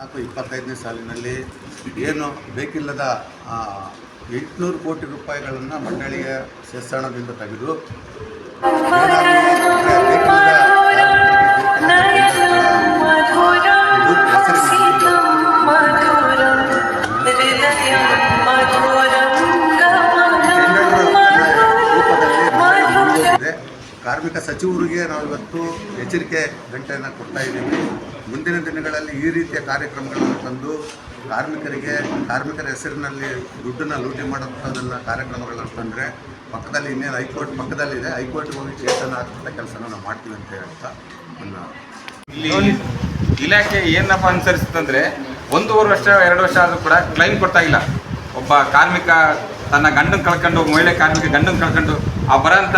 ನಾಲ್ಕು ಇಪ್ಪತ್ತೈದನೇ ಸಾಲಿನಲ್ಲಿ ಏನು ಬೇಕಿಲ್ಲದ ಎಂಟುನೂರು ಕೋಟಿ ರೂಪಾಯಿಗಳನ್ನು ಮಂಡಳಿಯ ಸೆಸ್ಸಣದಿಂದ ತೆಗೆದು ಕಾರ್ಮಿಕ ಸಚಿವರಿಗೆ ನಾವು ಇವತ್ತು ಎಚ್ಚರಿಕೆ ಗಂಟೆಯನ್ನು ಕೊಡ್ತಾ ಇದ್ದೀವಿ. ಮುಂದಿನ ದಿನಗಳಲ್ಲಿ ಈ ರೀತಿಯ ಕಾರ್ಯಕ್ರಮಗಳನ್ನು ತಂದು ಕಾರ್ಮಿಕರಿಗೆ, ಕಾರ್ಮಿಕರ ಹೆಸರಿನಲ್ಲಿ ದುಡ್ಡನ್ನು ಲೂಟಿ ಮಾಡೋಂಥದ್ದನ್ನು ಕಾರ್ಯಕ್ರಮಗಳನ್ನು ತಂದರೆ ಪಕ್ಕದಲ್ಲಿ ಇನ್ನೇನು ಹೈಕೋರ್ಟ್ ಪಕ್ಕದಲ್ಲಿದೆ ಹೈಕೋರ್ಟ್ಗೆ ಹೋಗಿ ಚೇತನ ಆಗ್ತಂಥ ಕೆಲಸನ ನಾವು ಮಾಡ್ತೀವಿ ಅಂತ ಹೇಳ್ತಾ ಇಲ್ಲಿ ಇಲಾಖೆ ಏನಪ್ಪ ಅನುಸರಿಸ್ತಂದರೆ ಒಂದೂವರೆ ವರ್ಷ, ಎರಡು ವರ್ಷ ಆದರೂ ಕೂಡ ಕ್ಲೈಮ್ ಕೊಡ್ತಾ ಇಲ್ಲ. ಒಬ್ಬ ಕಾರ್ಮಿಕ ತನ್ನ ಗಂಡನ ಕಳ್ಕೊಂಡು ಮಹಿಳೆ ಕಾರ್ಮಿಕ ಗಂಡನ್ನು ಕಳ್ಕೊಂಡು ಆ ಬರೋಂಥ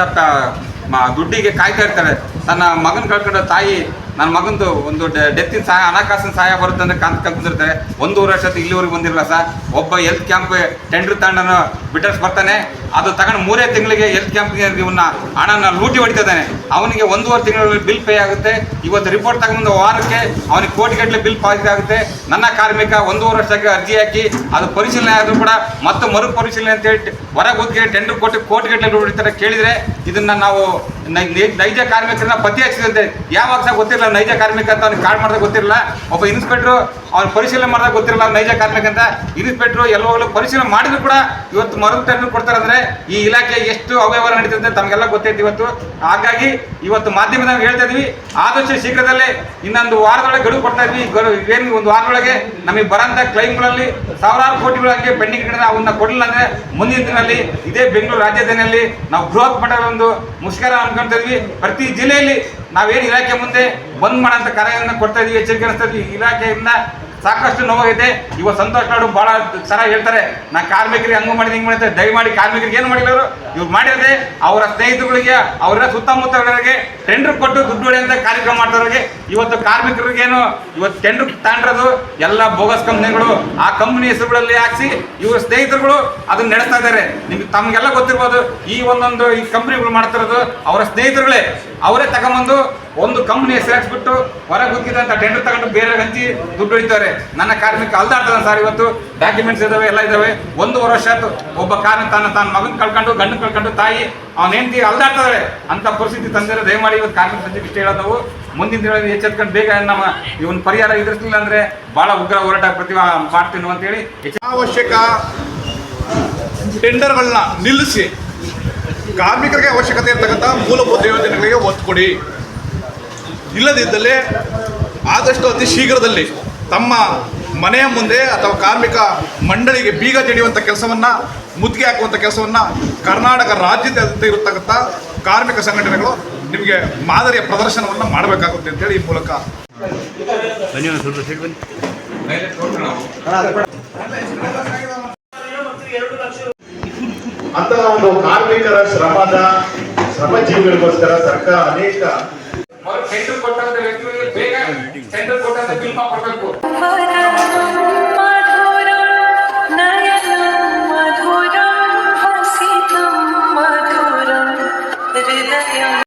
ದುಡ್ಡಿಗೆ ಕಾಯ್ತಾ ಇರ್ತಾರೆ ತನ್ನ ಮಗನ ಕಳ್ಕೊಂಡು ತಾಯಿ ನನ್ನ ಮಗಂದು ಒಂದು ಡೆತ್ತಿನ ಸಹಾಯ, ಹಣಕಾಸಿನ ಸಹಾಯ ಬರುತ್ತೆ ಅಂದ್ರೆ ಕಾಂತ ಕಂತಿರ್ತಾರೆ ಒಂದೂವರೆ ವರ್ಷ ಇಲ್ಲಿವರೆಗೆ ಬಂದಿರಲ್ಲ ಸರ್. ಒಬ್ಬ ಹೆಲ್ತ್ ಕ್ಯಾಂಪ್ ಟೆಂಡರ್ ತಂಡನ ಬಿಟರ್ಸ್ ಬರ್ತಾನೆ. ಅದು ತಗೊಂಡು ಮೂರೇ ತಿಂಗಳಿಗೆ ಹೆಲ್ತ್ ಕ್ಯಾಂಪ್ಗೆ ಇವನ್ನ ಹಣನ ಲೂಟಿ ಹೊಡಿತಿದ್ದಾನೆ. ಅವನಿಗೆ ಒಂದೂವರೆ ತಿಂಗಳಲ್ಲಿ ಬಿಲ್ ಪೇ ಆಗುತ್ತೆ. ಇವತ್ತು ರಿಪೋರ್ಟ್ ತಗೊಂಡು ವಾರಕ್ಕೆ ಅವನಿಗೆ ಕೋಟಿಗಟ್ಟಲೆ ಬಿಲ್ ಪಾಸ್ ಆಗುತ್ತೆ. ನನ್ನ ಕಾರ್ಮಿಕ ಒಂದೂವರೆ ವರ್ಷಕ್ಕೆ ಅರ್ಜಿ ಹಾಕಿ, ಅದು ಪರಿಶೀಲನೆ ಆದರೂ ಕೂಡ ಮತ್ತೆ ಮರು ಪರಿಶೀಲನೆ ಅಂತ ಹೇಳಿ ಹೊರ ಹೋಗಿ ಟೆಂಡರ್ ಕೊಟ್ಟು ಕೋಟಿಗಟ್ಟಲೆ ಹೊಡಿತಾರೆ ಕೇಳಿದರೆ ಇದನ್ನ ನಾವು ನೈಜ ಕಾರ್ಮಿಕರನ್ನ ಪತ್ತೆ ಹಚ್ಚಿದಂತೆ ಯಾವಾಗ ಸಹ ಗೊತ್ತಿರಲ್ಲ ನೈಜ ಕಾರ್ಮಿಕ ಅಂತ ಅವ್ನಿಗೆ ಕಾರ್ಡ್ ಮಾಡ್ದಾಗ ಗೊತ್ತಿರಲ್ಲ. ಒಬ್ಬ ಇನ್ಸ್ಪೆಕ್ಟ್ರು ಅವ್ನು ಪರಿಶೀಲನೆ ಮಾಡಿದಾಗ ಗೊತ್ತಿರಲ್ಲ ನೈಜ ಕಾರ್ಮಿಕ ಅಂತ. ಇನ್ಸ್ಪೆಕ್ಟ್ರು ಎಲ್ಲವಾಗಲೂ ಪರಿಶೀಲನೆ ಮಾಡಿದ್ರು ಕೂಡ ಇವತ್ತು ಮರು ಟೆಂಡರ್ ಕೊಡ್ತಾರೆ ಅಂದ್ರೆ ಈ ಇಲಾಖೆ ಎಷ್ಟು ಅವ್ಯವಹಾರ ನಡೀತದೆ ತಮಗೆಲ್ಲ ಗೊತ್ತೈತಿ ಇವತ್ತು. ಹಾಗಾಗಿ ಇವತ್ತು ಮಾಧ್ಯಮದಾಗ ಹೇಳ್ತಾ ಇದ್ವಿ. ಆದಷ್ಟು ಶೀಘ್ರದಲ್ಲೇ ಇನ್ನೊಂದು ವಾರದೊಳಗೆ ಗಡುವು ಕೊಡ್ತಾ ಇದ್ವಿ. ಏನು ಒಂದು ವಾರದೊಳಗೆ ನಮಗೆ ಬರೋಂಥ ಕ್ಲೈಮ್ಗಳಲ್ಲಿ ಸಾವಿರಾರು ಕೋಟಿಗಳಂಗೆ ಪೆಂಡಿಂಗ್ ಇಟ್ಟಿದ್ರೆ ಅವನ್ನ ಕೊಡಲಿಲ್ಲ ಅಂದರೆ ಮುಂದಿನ ದಿನದಲ್ಲಿ ಇದೇ ಬೆಂಗಳೂರು ರಾಜ್ಯದಲ್ಲಿ ನಾವು ಬೃಹತ್ ಮಟ್ಟದ ಒಂದು ಮುಷ್ಕರ ಅನ್ಕೊಂತ ಇದ್ವಿ. ಪ್ರತಿ ಜಿಲ್ಲೆಯಲ್ಲಿ ನಾವೇನು ಇಲಾಖೆ ಮುಂದೆ ಬಂದ್ ಮಾಡೋಂಥ ಕಾರ್ಯವನ್ನು ಕೊಡ್ತಾ ಇದೀವಿ ಎಚ್ಚರಿಕೆ ಇಲಾಖೆಯಿಂದ ಸಾಕಷ್ಟು ನೋವಾಗೈತೆ. ಇವತ್ತು ಸಂತೋಷ್ ನಾಡು ಬಹಳ ಚೆನ್ನಾಗಿ ಹೇಳ್ತಾರೆ ನಾ ಕಾರ್ಮಿಕರಿಗೆ ಹಂಗು ಮಾಡಿದ, ಹಿಂಗೆ ಮಾಡಿದ್ರೆ ದಯಮಾಡಿ ಕಾರ್ಮಿಕರಿಗೆ ಏನು ಮಾಡಿಲ್ಲ ಅವರು? ಇವ್ರು ಮಾಡಿದ್ರೆ ಅವರ ಸ್ನೇಹಿತರುಗಳಿಗೆ ಅವರ ಸುತ್ತಮುತ್ತಲರಿಗೆ ಟೆಂಡರ್ ಕೊಟ್ಟು ದುಡ್ಡು ಅಂತ ಕಾರ್ಯಕ್ರಮ ಮಾಡ್ತಾರಿಗೆ ಇವತ್ತು ಕಾರ್ಮಿಕರಿಗೇನು, ಇವತ್ತು ಟೆಂಡರ್ ತಾಂಡ್ರದು ಎಲ್ಲ ಬೋಗಸ್ ಕಂಪ್ನಿಗಳು ಆ ಕಂಪ್ನಿ ಹೆಸರುಗಳಲ್ಲಿ ಹಾಕ್ಸಿ ಇವ್ರ ಸ್ನೇಹಿತರುಗಳು ಅದನ್ನ ನಡೆಸ್ತಾ ಇದ್ದಾರೆ. ನಿಮ್ಗೆ ತಮಗೆಲ್ಲ ಗೊತ್ತಿರ್ಬೋದು, ಈ ಒಂದೊಂದು ಈ ಕಂಪ್ನಿಗಳು ಮಾಡ್ತಿರೋದು ಅವರ ಸ್ನೇಹಿತರುಗಳೇ. ಅವರೇ ತಗೊಂಬಂದು ಒಂದು ಕಂಪ್ನಿ ಸೇರಿಸ್ಬಿಟ್ಟು ಹೊರಗೆ ಗುತ್ತಿದಂಥ ಟೆಂಡರ್ ತಗೊಂಡು ಬೇರೆ ಹಂಚಿ ದುಡ್ಡು ಹೊಡಿತಾರೆ ನನ್ನ ಕಾರ್ಮಿಕ ಅಲ್ದಾಡ್ತದ ಸರ್ ಇವತ್ತು ಡಾಕ್ಯುಮೆಂಟ್ಸ್ ಇದಾವೆ, ಎಲ್ಲ ಇದಾವೆ. ಒಂದೂವರೆ ವರ್ಷ ಆಯ್ತು. ಒಬ್ಬ ಕಾರ್ಮಿಕ ತನ್ನ ತನ್ನ ಮಗನ್ ಕಳ್ಕೊಂಡು ಗಂಡು ಕಳ್ಕೊಂಡು, ತಾಯಿ, ಅವ್ನ ಹೆಂಡತಿ ಅಲ್ದಾಡ್ತದಾಳೆ ಅಂತ ಪರಿಸ್ಥಿತಿ ತಂದಿರೋ ದಯಮಾಡಿ ಇವತ್ತು ಕಾರ್ಮಿಕ ಸಂಜೆ ಇಷ್ಟ ಹೇಳೋದು ಮುಂದಿನ ದಿನಗಳಲ್ಲಿ ಎಚ್ಚೆತ್ಕೊಂಡು ಬೇಗ ನಮ್ಮ ಇವನ್ ಪರಿಹಾರ ಎದುರಿಸಲಿಲ್ಲ ಅಂದ್ರೆ ಬಹಳ ಉಗ್ರ ಹೋರಾಟ ಪ್ರತಿಭಾ ಮಾಡ್ತೀನಿ ಅಂತೇಳಿ ಅವಶ್ಯಕ ಟೆಂಡರ್ಗಳನ್ನ ನಿಲ್ಲಿಸಿ. ಕಾರ್ಮಿಕರಿಗೆ ಅವಶ್ಯಕತೆ ಇರ್ತಕ್ಕಂಥ ಮೂಲಭೂತ ಯೋಜನೆಗಳಿಗೆ ಒತ್ತು ಕೊಡಿ. ಇಲ್ಲದಿದ್ದಲ್ಲಿ ಆದಷ್ಟು ಅತಿ ಶೀಘ್ರದಲ್ಲಿ ತಮ್ಮ ಮನೆಯ ಮುಂದೆ ಅಥವಾ ಕಾರ್ಮಿಕ ಮಂಡಳಿಗೆ ಬೀಗ ಜಡಿಯುವಂಥ ಕೆಲಸವನ್ನು ಮುತ್ತಿಗೆ ಹಾಕುವಂಥ ಕೆಲಸವನ್ನು ಕರ್ನಾಟಕ ರಾಜ್ಯದಾದ್ಯಂತ ಇರತಕ್ಕಂಥ ಕಾರ್ಮಿಕ ಸಂಘಟನೆಗಳು ನಿಮಗೆ ಮಾದರಿಯ ಪ್ರದರ್ಶನವನ್ನು ಮಾಡಬೇಕಾಗುತ್ತೆ ಅಂತೇಳಿ ಈ ಮೂಲಕ. ಅಂತ ಒಂದು ಕಾರ್ಮಿಕರ ಶ್ರಮದ ಶ್ರಮಜೀವಿಗಳಿಗೋಸ್ಕರ ಸರ್ಕಾರ ಅನೇಕ ಕೊಟ್ಟಂತ ವ್ಯಕ್ತಿಗಳಿಗೆ ಬೇಗ ಟೆಂಡರ್ ಕೊಟ್ಟಂತ ಬಿಲ್ ಕೊಡಬೇಕು Thank you.